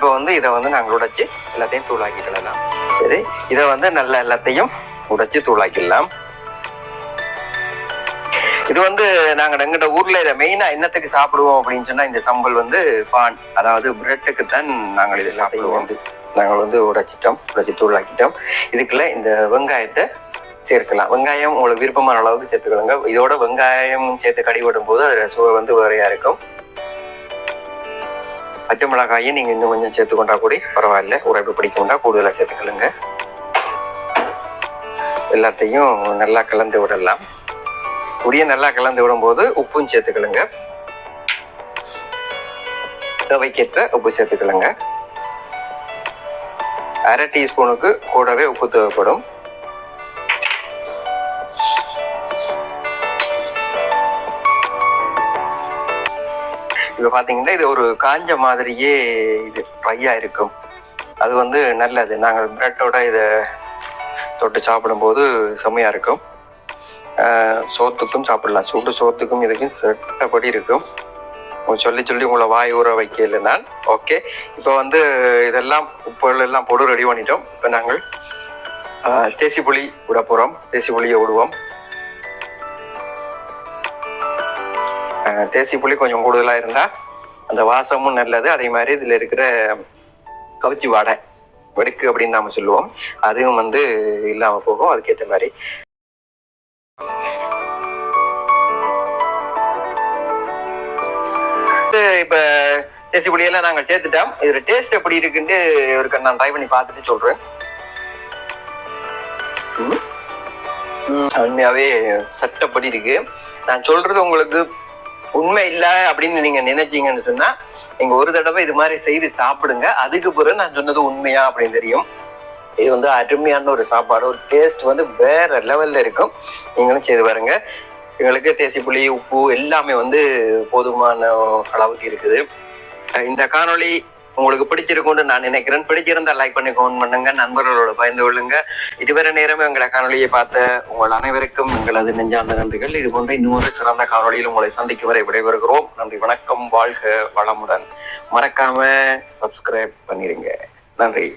இப்போ வந்து இதை வந்து நாங்கள் உடைச்சு எல்லாத்தையும் தூளாக்கிக்கலாம் சரி இதை வந்து நல்ல எல்லாத்தையும் உடைச்சு தூளாக்கிடலாம். இது வந்து நாங்கள் எங்கிட்ட ஊர்ல இதை மெயினா என்னத்துக்கு சாப்பிடுவோம் அப்படின்னு சொன்னா இந்த சம்பல் வந்து பான் அதாவது பிரெட்டுக்கு தான் நாங்கள் இதை சாப்பிடுவோம். நாங்கள் வந்து உடைச்சிட்டோம் உடைச்சி தூளாக்கிட்டோம். இதுக்குள்ள இந்த வெங்காயத்தை சேர்க்கலாம். வெங்காயம் உங்களுக்கு விருப்பமான அளவுக்கு சேர்த்துக்கணுங்க இதோட வெங்காயம் சேர்த்து கடி போது அதில் சுவை வந்து வேறையா இருக்கும். பச்சை மிளகாயும் நீங்கள் இன்னும் கொஞ்சம் சேர்த்துக்கொண்டா கூட பரவாயில்ல. உரைப்பு பிடிக்கொண்டா கூடுதலாக சேர்த்துக்கலுங்க எல்லாத்தையும் நல்லா கலந்து விடலாம். பொடியை நல்லா கலந்து விடும்போது உப்பும் சேர்த்துக்கலுங்க தேவைக்கேற்ற உப்பு சேர்த்துக்கலுங்க அரை டீஸ்பூனுக்கு கூடவே உப்பு தேவைப்படும். இப்போ பார்த்தீங்கன்னா இது ஒரு காஞ்ச மாதிரியே இது ஃப்ரையாக இருக்கும். அது வந்து நல்லது. நாங்கள் பிரெட்டோட இதை தொட்டு சாப்பிடும்போது செம்மையாக இருக்கும். சோத்துக்கும் சாப்பிடலாம். சுடு சோத்துக்கும் இதுக்கும் செட்டபடி இருக்கும். சொல்லி சொல்லி உங்களை வாய் ஊற வைக்கல நான். ஓகே இப்போ வந்து இதெல்லாம் உப்புகள் எல்லாம் போட்டு ரெடி பண்ணிட்டோம். இப்போ நாங்கள் தேசி புளி விட போகிறோம் தேசி புளியை விடுவோம். தேசி புளி கொஞ்சம் கூடுதலாக இருந்தால் அந்த வாசமும் நல்லது. அதே மாதிரி இதில் இருக்கிற கவிச்சி வாடை வெடுக்கு அப்படின்னு நாம சொல்லுவோம். அதுவும் வந்து இல்லாமல் போகும். அதுக்கேற்ற மாதிரி. இப்ப தேசி புளியெல்லாம் நாங்கள் சேர்த்துட்டோம். இதுல டேஸ்ட் எப்படி இருக்குன்ட்டு இவருக்கு நான் ட்ரை பண்ணி பார்த்துட்டு சொல்றேன். ம். உண்மையாவே சட்டப்படி இருக்கு. நான் சொல்றது உங்களுக்கு உண்மை இல்லை அப்படின்னு நீங்க நினைச்சீங்கன்னு சொன்னா நீங்க ஒரு தடவை இது மாதிரி செய்து சாப்பிடுங்க. அதுக்கு பிறகு நான் சொன்னது உண்மையா அப்படின்னு தெரியும். இது வந்து அருமையான ஒரு சாப்பாடு. ஒரு டேஸ்ட் வந்து வேற லெவல்ல இருக்கும். நீங்களும் செய்து பாருங்க. எங்களுக்கு தேசி புளி உப்பு எல்லாமே வந்து போதுமான அளவுக்கு இருக்குது. இந்த காணொளி உங்களுக்கு பிடிச்சிருக்கும்னு நான் நினைக்கிறேன். பிடிச்சிருந்தா லைக் பண்ணி கமெண்ட் பண்ணுங்க. நண்பர்களோட பயந்து கொள்ளுங்க. இதுவரை நேரமே எங்களை காணொளியை பார்த்த உங்கள் அனைவருக்கும் எங்களது நெஞ்சார்ந்த நன்றிகள். இது போன்ற இன்னொரு சிறந்த காணொலியில் உங்களை சந்திக்கும் வரை விடைபெறுகிறோம். நன்றி வணக்கம். வாழ்க வளமுடன். மறக்காம சப்ஸ்கிரைப் பண்ணிருங்க. நன்றி.